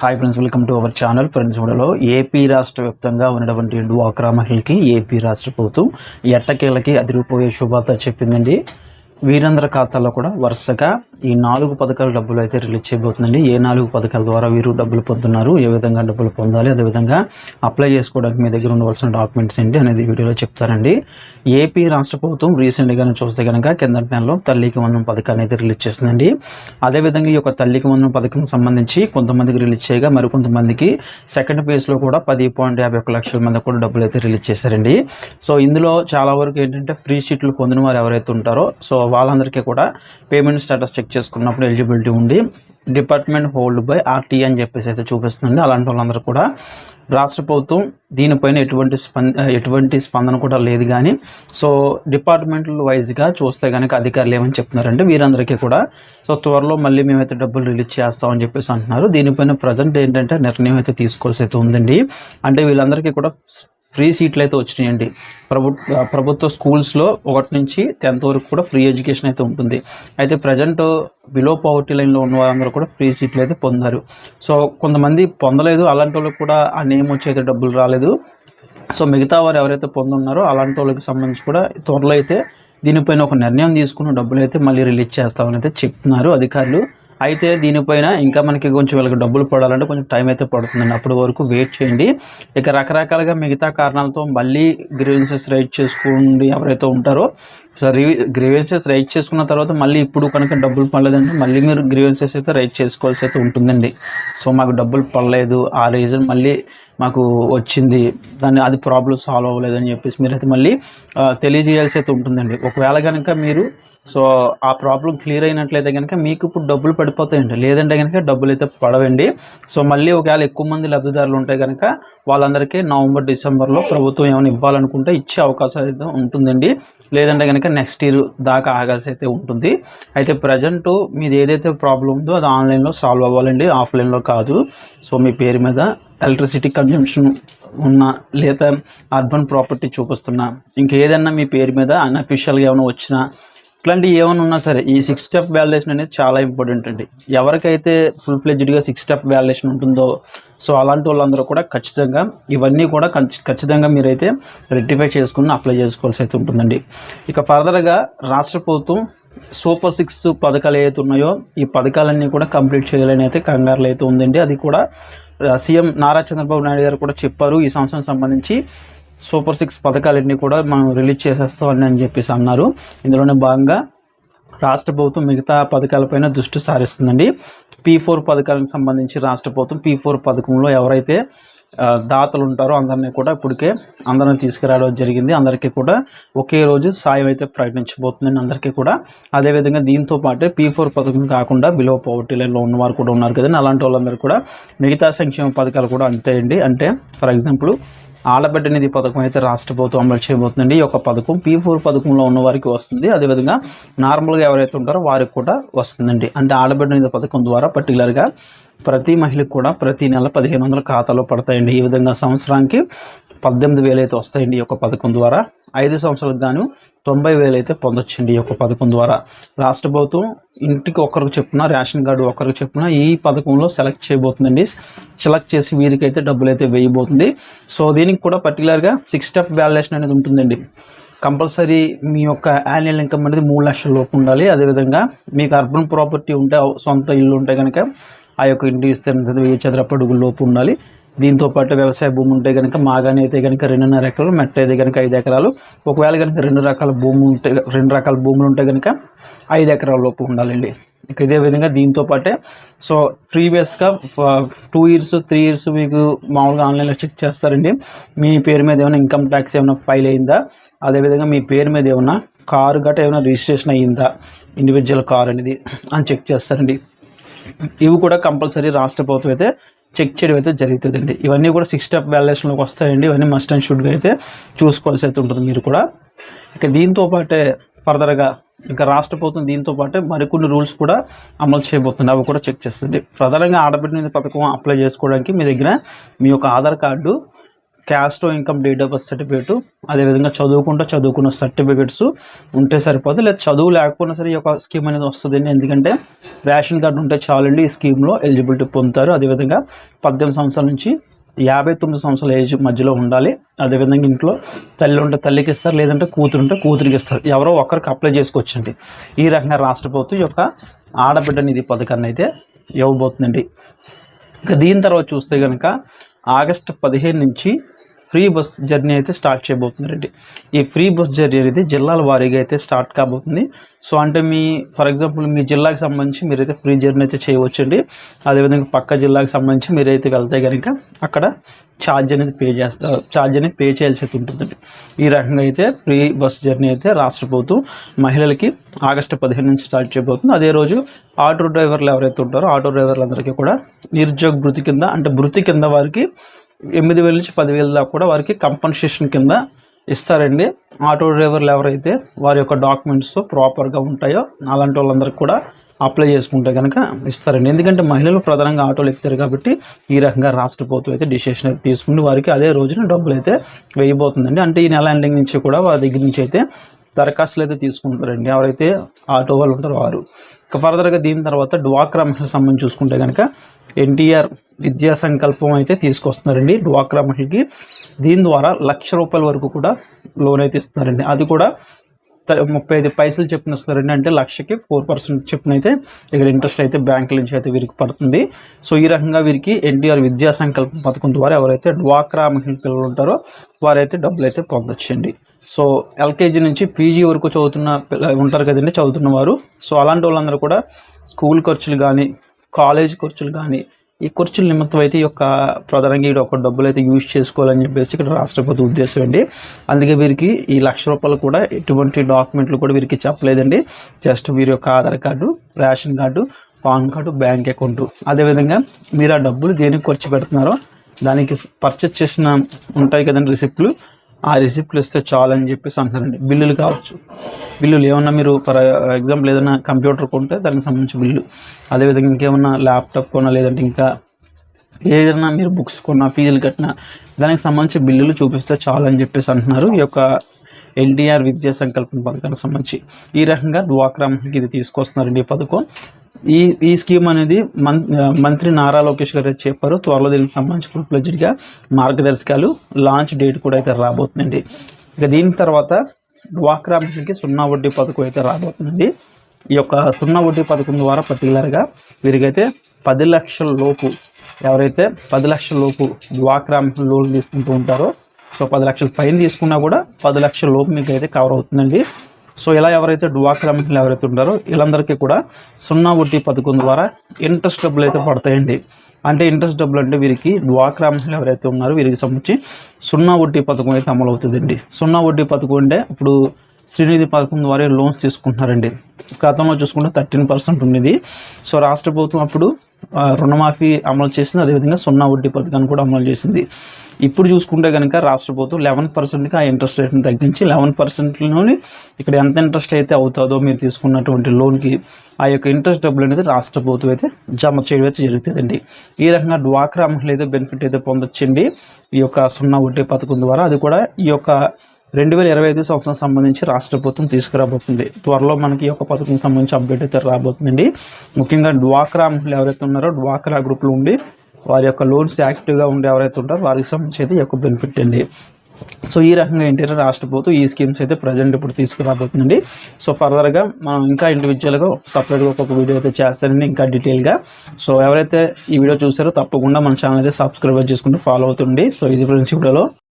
Hi friends welcome to our channel friends వీడియోలో AP రాష్ట్ర వ్యాప్తంగా ఉన్నటువంటి డ్వాక్రా మహిళకి ఏపీ రాష్ట్ర ప్రభుత్వం ఎట్టకేలకి అదిరిపోయే శుభార్త చెప్పిందండి. వీరందరి ఖాతాలో కూడా వరుసగా ఈ నాలుగు పథకాల డబ్బులు అయితే రిలీజ్ చేయబోతుందండి. ఏ నాలుగు పథకాల ద్వారా వీరు డబ్బులు పొందుతున్నారు? ఏ విధంగా డబ్బులు పొందాలి? అదేవిధంగా అప్లై చేసుకోవడానికి మీ దగ్గర ఉండవలసిన డాక్యుమెంట్స్ ఏంటి అనేది వీడియోలో చెప్తారండి. ఏపీ రాష్ట్ర ప్రభుత్వం రీసెంట్గానే చూస్తే కనుక కిందటి నెలలో తల్లికి వందనం పథకాన్ని అయితే రిలీజ్ చేసిందండి అదేవిధంగా ఈ యొక్క తల్లికి వందనం పథకం సంబంధించి కొంతమందికి రిలీజ్ చేయగా మరికొంతమందికి సెకండ్ ఫేజ్లో కూడా పది పాయింట్ యాభై ఒక్క లక్షల మంది కూడా డబ్బులు అయితే రిలీజ్ చేశారండి. సో ఇందులో చాలా వరకు ఏంటంటే ఫ్రీ షీట్లు పొందిన వారు ఎవరైతే ఉంటారో సో వాళ్ళందరికీ కూడా పేమెంట్ స్టేటస్ చెక్ చేసుకున్నప్పుడు ఎలిజిబిలిటీ ఉండి డిపార్ట్మెంట్ హోల్డ్ బై ఆర్టీ అని చెప్పేసి అయితే చూపిస్తుందండి. అలాంటి వాళ్ళందరూ కూడా రాష్ట్ర ప్రభుత్వం దీనిపైన ఎటువంటి స్పంద ఎటువంటి స్పందన కూడా లేదు కానీ సో డిపార్ట్మెంటల్ వైజ్గా చూస్తే కనుక అధికారులు ఏమని చెప్తున్నారంటే వీరందరికీ కూడా సో త్వరలో మళ్ళీ మేమైతే డబ్బులు రిలీజ్ చేస్తామని చెప్పేసి అంటున్నారు. దీనిపైన ప్రజెంట్ ఏంటంటే నిర్ణయం అయితే తీసుకోవాల్సి అయితే ఉందండి. అంటే వీళ్ళందరికీ కూడా ఫ్రీ సీట్లు అయితే వచ్చినాయండి. ప్రభుత్వ ప్రభుత్వ స్కూల్స్లో ఒకటి నుంచి టెన్త్ వరకు కూడా ఫ్రీ ఎడ్యుకేషన్ అయితే ఉంటుంది. అయితే ప్రజెంట్ బిలో పవర్టీ లైన్లో ఉన్న వాళ్ళందరూ కూడా ఫ్రీ సీట్లు అయితే పొందారు. సో కొంతమంది పొందలేదు. అలాంటి వాళ్ళకి కూడా ఆ నేమ్ వచ్చి డబ్బులు రాలేదు. సో మిగతా వారు ఎవరైతే పొందున్నారో అలాంటి వాళ్ళకి సంబంధించి కూడా త్వరలో అయితే దీనిపైన ఒక నిర్ణయం తీసుకున్న డబ్బులు అయితే మళ్ళీ రిలీజ్ చేస్తామని అయితే చెప్తున్నారు అధికారులు. అయితే దీనిపైన ఇంకా మనకి కొంచెం వీళ్ళకి డబ్బులు పడాలంటే కొంచెం టైం అయితే పడుతుందండి. అప్పటి వరకు వెయిట్ చేయండి. ఇక రకరకాలుగా మిగతా కారణాలతో మళ్ళీ గ్రీవెన్సెస్ రైట్ చేసుకోండి ఎవరైతే ఉంటారో. సో గ్రీవెన్సెస్ రైట్ చేసుకున్న తర్వాత మళ్ళీ ఇప్పుడు కనుక డబ్బులు పడలేదంటే మళ్ళీ మీరు గ్రీవెన్సెస్ అయితే రైట్ చేసుకోవాల్సి అయితే ఉంటుందండి. సో మాకు డబ్బులు పడలేదు. ఆ రీజన్ మళ్ళీ మాకు వచ్చింది. దాన్ని అది ప్రాబ్లం సాల్వ్ అవ్వలేదని చెప్పేసి మీరైతే మళ్ళీ తెలియజేయాల్సి అయితే ఉంటుందండి. ఒకవేళ కనుక మీరు సో ఆ ప్రాబ్లం క్లియర్ అయినట్లయితే కనుక మీకు ఇప్పుడు డబ్బులు పడిపోతాయండి. లేదంటే కనుక డబ్బులు అయితే పడవండి. సో మళ్ళీ ఒకవేళ ఎక్కువ మంది లబ్ధిదారులు ఉంటే కనుక వాళ్ళందరికీ నవంబర్ డిసెంబర్లో ప్రభుత్వం ఏమైనా ఇవ్వాలనుకుంటే ఇచ్చే అవకాశం అయితే ఉంటుందండి. లేదంటే కనుక నెక్స్ట్ ఇయర్ దాకా ఆగాల్సి అయితే ఉంటుంది. అయితే ప్రజెంట్ మీది ఏదైతే ప్రాబ్లం ఉందో అది ఆన్లైన్లో సాల్వ్ అవ్వాలండి. ఆఫ్లైన్లో కాదు. సో మీ పేరు మీద ఎలక్ట్రిసిటీ కన్జంప్షన్ ఉన్న లేదా అర్బన్ ప్రాపర్టీ చూపిస్తున్నా. ఇంకేదన్నా మీ పేరు మీద అన్అఫీషియల్గా ఏమైనా వచ్చినా ఇట్లాంటివి ఏమైనా ఉన్నా సరే ఈ సిక్స్ స్టెప్ వ్యాలిడేషన్ అనేది చాలా ఇంపార్టెంట్ అండి. ఎవరికైతే ఫుల్ ఫ్లెడ్జ్డ్గా సిక్స్ స్టెప్ వ్యాలిడేషన్ ఉంటుందో సో అలాంటి వాళ్ళందరూ కూడా ఖచ్చితంగా ఇవన్నీ కూడా ఖచ్చితంగా మీరైతే రెక్టిఫై చేసుకుని అప్లై చేసుకోవాల్సి అయితే ఉంటుందండి. ఇక ఫర్దర్గా రాష్ట్ర ప్రభుత్వం సూపర్ సిక్స్ పథకాలు ఏవైతే ఉన్నాయో ఈ పథకాలన్నీ కూడా కంప్లీట్ చేయాలని అయితే కంగారులు అయితే ఉందండి. అది కూడా సీఎం నారా చంద్రబాబు నాయుడు గారు కూడా చెప్పారు ఈ సంవత్సరం సంబంధించి సూపర్ సిక్స్ పథకాలన్నీ కూడా మనం రిలీజ్ చేసేస్తామని అని చెప్పేసి అన్నారు. ఇందులోనే భాగంగా రాష్ట్ర ప్రభుత్వం మిగతా పథకాలపైన దృష్టి సారిస్తుందండి. పీ ఫోర్ పథకాలకు సంబంధించి రాష్ట్ర ప్రభుత్వం పీ ఫోర్ పథకంలో ఎవరైతే దాతలు ఉంటారో అందరినీ కూడా ఇప్పటికే అందరిని తీసుకురావడం జరిగింది. అందరికీ కూడా ఒకే రోజు సాయం అయితే ప్రకటించబోతుందండి అందరికీ కూడా. అదేవిధంగా దీంతో పాటే పీ ఫోర్ పథకం కాకుండా బిలో పవర్టీ లైన్లో ఉన్నవారు కూడా ఉన్నారు కదండి. అలాంటి వాళ్ళందరూ కూడా మిగతా సంక్షేమ పథకాలు కూడా అంతే అండి అంటే ఫర్ ఎగ్జాంపుల్ ఆడబిడ్డ నిధి పథకం అయితే రాష్ట్ర ప్రభుత్వం అమలు చేయబోతుందండి. ఈ యొక్క పథకం పీ ఫోర్ పథకంలో ఉన్న వారికి వస్తుంది. అదేవిధంగా నార్మల్గా ఎవరైతే ఉంటారో వారికి కూడా వస్తుందండి. అంటే ఆడబిడ్డ నిధి పథకం ద్వారా పర్టికులర్గా ప్రతి మహిళకు కూడా ప్రతి నెల పదిహేను వందల ఖాతాలో పడతాయండి. ఈ విధంగా సంవత్సరానికి పద్దెనిమిది వేలు అయితే వస్తాయండి ఈ యొక్క పథకం ద్వారా. ఐదు సంవత్సరాలకు గాను తొంభై వేలు అయితే పొందొచ్చండి ఈ యొక్క పథకం ద్వారా. రాష్ట్ర ప్రభుత్వం ఇంటికి ఒకరికి చెప్పున రేషన్ కార్డు ఒక్కరికి చెప్పున ఈ పథకంలో సెలెక్ట్ చేయబోతుందండి. సెలెక్ట్ చేసి వీరికైతే డబ్బులు అయితే వేయబోతుంది. సో దీనికి కూడా పర్టికులర్గా సిక్స్ స్టెప్ వ్యాల్యుయేషన్ అనేది ఉంటుందండి. కంపల్సరీ మీ యొక్క యాన్యువల్ ఇన్కమ్ అనేది మూడు లక్షల లోపు ఉండాలి. అదేవిధంగా మీకు అర్బన్ ప్రాపర్టీ ఉంటే సొంత ఇల్లు ఉంటే కనుక ఆ యొక్క ఇంటి విస్తీర్ణం వెయ్యి చదరపు అడుగుల లోపు ఉండాలి. దీంతో పాటు వ్యవసాయ భూమి ఉంటే కనుక మాగాని అయితే కనుక రెండున్నర ఎకరాలు మెట్ట అయితే కనుక ఐదు ఎకరాలు. ఒకవేళ కనుక రెండు రకాల భూములు ఉంటే రెండు రకాల భూములు ఉంటే కనుక ఐదు ఎకరాల లోపు ఉండాలండి. ఇక ఇదే విధంగా దీంతో పాటే సో ప్రీవియస్గా టూ ఇయర్స్ త్రీ ఇయర్స్ మీకు మామూలుగా ఆన్లైన్లో చెక్ చేస్తారండి. మీ పేరు మీద ఏమైనా ఇన్కమ్ ట్యాక్స్ ఏమైనా ఫైల్ అయిందా? అదేవిధంగా మీ పేరు మీద ఏమైనా కారు గట్రా ఏమైనా రిజిస్ట్రేషన్ అయ్యిందా? ఇండివిజువల్ కార్ అనేది అని చెక్ చేస్తారండి. ఇవి కూడా కంపల్సరీ రాష్ట్ర ప్రభుత్వం అయితే చెక్ చేయడం అయితే జరుగుతుందండి. ఇవన్నీ కూడా సిక్స్ స్టెప్ వ్యాల్యుయేషన్లోకి వస్తాయండి. ఇవన్నీ మస్ట్ అండ్ షుడ్గా అయితే చూసుకోవాల్సి అయితే ఉంటుంది మీరు కూడా. ఇక దీంతో పాటే ఫర్దర్గా ఇంకా రాష్ట్ర ప్రభుత్వం దీంతో పాటే మరికొన్ని రూల్స్ కూడా అమలు చేయబోతుంది. అవి కూడా చెక్ చేస్తుంది. ప్రధానంగా ఆడబిడ్డ మీద పథకం అప్లై చేసుకోవడానికి మీ దగ్గర మీ యొక్క Aadhaar card caste income date of birth certificate అదేవిధంగా చదువుకుంటే చదువుకున్న సర్టిఫికేట్స్ ఉంటే సరిపోదు. లేదా చదువు లేకపోయినా సరే ఈ యొక్క స్కీమ్ అనేది వస్తుందండి. ఎందుకంటే రేషన్ కార్డు ఉంటే చాలండి ఈ స్కీమ్లో ఎలిజిబిలిటీ పొందుతారు. అదేవిధంగా పద్దెనిమిది సంవత్సరాల నుంచి యాభై తొమ్మిది సంవత్సరాల ఏజ్ మధ్యలో ఉండాలి. అదేవిధంగా ఇంట్లో తల్లి ఉంటే తల్లికి ఇస్తారు లేదంటే కూతురు ఉంటే కూతురికి ఇస్తారు. ఎవరో ఒకరికి అప్లై చేసుకోవచ్చండి. ఈ రకంగా రాష్ట్ర ప్రభుత్వం ఈ యొక్క ఆడబిడ్డ నిధి పథకాన్ని అయితే ఇవ్వబోతుందండి. ఇక దీని తర్వాత చూస్తే కనుక ఆగస్టు పదిహేను నుంచి ఫ్రీ బస్ జర్నీ అయితే స్టార్ట్ చేయబోతున్నారండి ఈ ఫ్రీ బస్ జర్నీ అనేది జిల్లాల వారీగా అయితే స్టార్ట్ కాబోతుంది. సో అంటే మీ ఫర్ ఎగ్జాంపుల్ మీ జిల్లాకి సంబంధించి మీరైతే ఫ్రీ జర్నీ అయితే చేయవచ్చండి. అదేవిధంగా పక్క జిల్లాకి సంబంధించి మీరైతే వెళ్తే కనుక అక్కడ ఛార్జ్ అనేది పే చేస్తారు ఛార్జ్ అనేది పే చేయాల్సి అయితే ఉంటుందండి. ఈ రకంగా అయితే ఫ్రీ బస్ జర్నీ అయితే రాష్ట్ర ప్రభుత్వం మహిళలకి ఆగస్టు పదిహేను నుంచి స్టార్ట్ చేయబోతుంది. అదే రోజు ఆటో డ్రైవర్లు ఎవరైతే ఉంటారో ఆటో డ్రైవర్లందరికీ కూడా నిరుద్యోగ భృతి కింద అంటే భృతి కింద వారికి ఎనిమిది వేల నుంచి పదివేల దాకా కూడా వారికి కంపన్సేషన్ కింద ఇస్తారండి. ఆటో డ్రైవర్లు ఎవరైతే వారి యొక్క డాక్యుమెంట్స్ ప్రాపర్గా ఉంటాయో అలాంటి వాళ్ళందరికీ కూడా అప్లై చేసుకుంటే కనుక ఇస్తారండి. ఎందుకంటే మహిళలు ప్రధానంగా ఆటోలు ఎక్కుతారు కాబట్టి ఈ రకంగా రాష్ట్ర ప్రభుత్వం అయితే డిసిషన్ అయితే తీసుకుని వారికి అదే రోజున డబ్బులు అయితే వేయబోతుందండి. అంటే ఈ నెల ఎండింగ్ నుంచి కూడా వారి దగ్గర నుంచి అయితే దరఖాస్తులు అయితే తీసుకుంటారండి. ఎవరైతే ఆటో వాళ్ళు ఉంటారో వారు. ఇక ఫర్దర్గా దీని తర్వాత డ్వాక్రా మహిళలకు సంబంధించి చూసుకుంటే కనుక ఎన్టీఆర్ విద్యా సంకల్పం అయితే తీసుకొస్తున్నారండి. డ్వాక్రా మహిళకి దీని ద్వారా లక్ష రూపాయల వరకు కూడా లోన్ అయితే ఇస్తున్నారండి. అది కూడా ముప్పై ఐదు పైసలు చెప్పిన ఇస్తారండి అంటే లక్షకి ఫోర్ పర్సెంట్ చెప్పిన అయితే ఇక్కడ ఇంట్రెస్ట్ అయితే బ్యాంకుల నుంచి అయితే వీరికి పడుతుంది. సో ఈ రకంగా వీరికి ఎన్టీఆర్ విద్యా సంకల్పం పథకం ద్వారా ఎవరైతే డ్వాక్రా మహిళ పిల్లలు ఉంటారో వారైతే డబ్బులు అయితే పొందొచ్చండి. సో ఎల్కేజీ నుంచి పీజీ వరకు చదువుతున్న పిల్ల- ఉంటారు కదండి చదువుతున్న వారు. సో అలాంటి వాళ్ళందరూ కూడా స్కూల్ ఖర్చులు కానీ కాలేజ్ ఖర్చులు కానీ ఈ ఖర్చుల నిమిత్తం అయితే ఈ యొక్క ప్రధానంగా ఈ యొక్క డబ్బులు అయితే యూజ్ చేసుకోవాలని చెప్పేసి ఇక్కడ రాష్ట్రపతి ఉద్దేశం అండి. అందుకే వీరికి ఈ లక్ష రూపాయలు కూడా ఎటువంటి డాక్యుమెంట్లు కూడా వీరికి చెప్పలేదండి. జస్ట్ వీరి యొక్క Aadhaar card ration card PAN card bank account. అదేవిధంగా మీరు ఆ డబ్బులు దేనికి ఖర్చు పెడుతున్నారో దానికి పర్చేస్ చేసిన ఉంటాయి కదండి రిసిప్ట్లు. ఆ రిసిప్ట్లు ఇస్తే చాలు అని చెప్పేసి అంటున్నారండి. బిల్లులు కావచ్చు. బిల్లులు ఏమన్నా మీరు ఫర్ ఎగ్జాంపుల్ ఏదైనా కంప్యూటర్ కొంటే దానికి సంబంధించి బిల్లు. అదేవిధంగా ఇంకేమన్నా ల్యాప్టాప్ కొన్నా లేదంటే ఇంకా ఏదైనా మీరు బుక్స్ కొన్నా ఫీజులు కట్టినా దానికి సంబంధించి బిల్లులు చూపిస్తే చాలు అని చెప్పేసి అంటున్నారు. ఈ యొక్క ఎన్టీఆర్ విద్యా సంకల్పన పథకానికి సంబంధించి. ఈ రకంగా డ్వాక్రా మహిళకి ఇది తీసుకొస్తున్నారండి ఈ పథకం. ఈ ఈ స్కీమ్ అనేది మం- మంత్రి నారా లోకేష్ గారు చెప్పారు. త్వరలో దీనికి సంబంధించి ఫుల్ ప్లెజ్డ్గా మార్గదర్శకాలు లాంచ్ డేట్ కూడా అయితే రాబోతుందండి. ఇక దీని తర్వాత డ్వాక్రా మహిళకి సున్నా వడ్డీ పథకం అయితే రాబోతుందండి. ఈ యొక్క సున్నా వడ్డీ పథకం ద్వారా పర్టికులర్గా వీరికైతే పది లక్షల లోపు ఎవరైతే పది లక్షల లోపు డ్వాక్రా మహిళ లోన్ తీసుకుంటూ ఉంటారో సో పది లక్షల పైన తీసుకున్నా కూడా పది లక్షల లోపు మీకు అయితే కవర్ అవుతుందండి. సో ఇలా ఎవరైతే డ్వాక్రా మహిళలు ఎవరైతే ఉంటారో వీళ్ళందరికీ కూడా సున్నా వడ్డీ పథకం ద్వారా ఇంట్రెస్ట్ డబ్బులు అయితే పడతాయండి. అంటే ఇంట్రెస్ట్ డబ్బులు అంటే వీరికి డ్వాక్రా మహిళలు ఎవరైతే ఉన్నారో వీరికి సంబంధించి సున్నా వడ్డీ పథకం అయితే అమలు అవుతుందండి. సున్నా వడ్డీ పథకం అంటే ఇప్పుడు శ్రీనిధి పథకం ద్వారా లోన్స్ తీసుకుంటున్నారండి. గతంలో చూసుకుంటే థర్టీన్ పర్సెంట్ ఉండేది సో రాష్ట్ర ప్రభుత్వం అప్పుడు రుణమాఫీ అమలు చేసింది. అదేవిధంగా సున్నా వడ్డీ పథకాన్ని కూడా అమలు చేసింది. ఇప్పుడు చూసుకుంటే కనుక రాష్ట్ర ప్రభుత్వం లెవెన్ పర్సెంట్కి ఆ ఇంట్రెస్ట్ రేట్ని తగ్గించి లెవెన్ పర్సెంట్లోని ఇక్కడ ఎంత ఇంట్రెస్ట్ అయితే అవుతుందో మీరు తీసుకున్నటువంటి లోన్కి ఆ యొక్క ఇంట్రెస్ట్ డబ్బులు అనేది రాష్ట్ర ప్రభుత్వం అయితే జమ చేయడం అయితే జరుగుతుందండి. ఈ రకంగా డ్వాక్రా మహిళ అయితే బెనిఫిట్ అయితే పొందొచ్చండి. ఈ యొక్క సున్నా వడ్డీ పథకం ద్వారా అది కూడా ఈ యొక్క రెండు వేల ఇరవై ఐదు సంవత్సరం సంబంధించి రాష్ట్ర ప్రభుత్వం తీసుకురాబోతుంది. త్వరలో మనకి ఈ యొక్క పథకం సంబంధించి అప్డేట్ అయితే రాబోతుందండి. ముఖ్యంగా డ్వాక్రా మహిళలు ఎవరైతే ఉన్నారో డ్వాక్రా గ్రూప్లో ఉండి వారి యొక్క లోన్స్ యాక్టివ్గా ఉండి ఎవరైతే ఉంటారో వారికి సంబంధించి అయితే ఎక్కువ యొక్క బెనిఫిట్ అండి. సో ఈ రకంగా ఏంటంటే రాష్ట్ర ప్రభుత్వం ఈ స్కీమ్స్ అయితే ప్రజెంట్ ఇప్పుడు తీసుకురాబోతుందండి. సో ఫర్దర్గా మనం ఇంకా ఇండివిజువల్గా సపరేట్గా ఒక్కొక్క వీడియో అయితే చేస్తానండి ఇంకా డీటెయిల్గా సో ఎవరైతే ఈ వీడియో చూసారో తప్పకుండా మన ఛానల్ అయితే సబ్స్క్రైబ్ చేసుకుంటూ ఫాలో అవుతుంది సో ఇది ఫ్రెండ్స్ వీడియోలో.